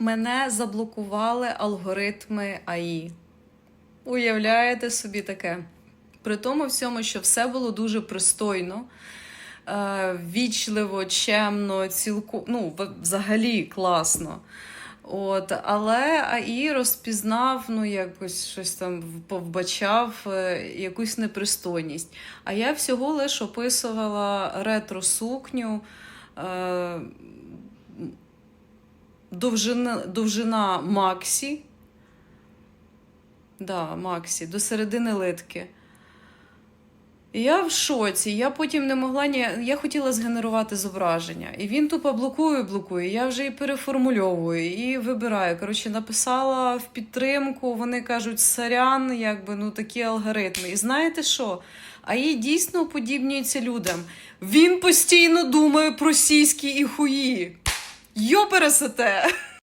мене заблокували алгоритми АІ. Уявляєте собі таке? При тому всьому, що все було дуже пристойно, е, вічливо, чемно, цілку, ну, взагалі класно. От, але АІ розпізнав, ну, якось щось там повбачав, е, якусь непристойність. А я всього лиш описувала ретро-сукню. Е, довжина, довжина Максі. Да, Максі, до середини литки. Я в шоці. Я потім не могла ні. Я хотіла згенерувати зображення. І він тупо блокує, блокує. Я вже і переформульовую, і вибираю. Коротше, написала в підтримку. Вони кажуть, сорян, якби ну такі алгоритми. І знаєте що? А їй дійсно подібнюється людям. Він постійно думає про сіськи і хуї. Йопересете!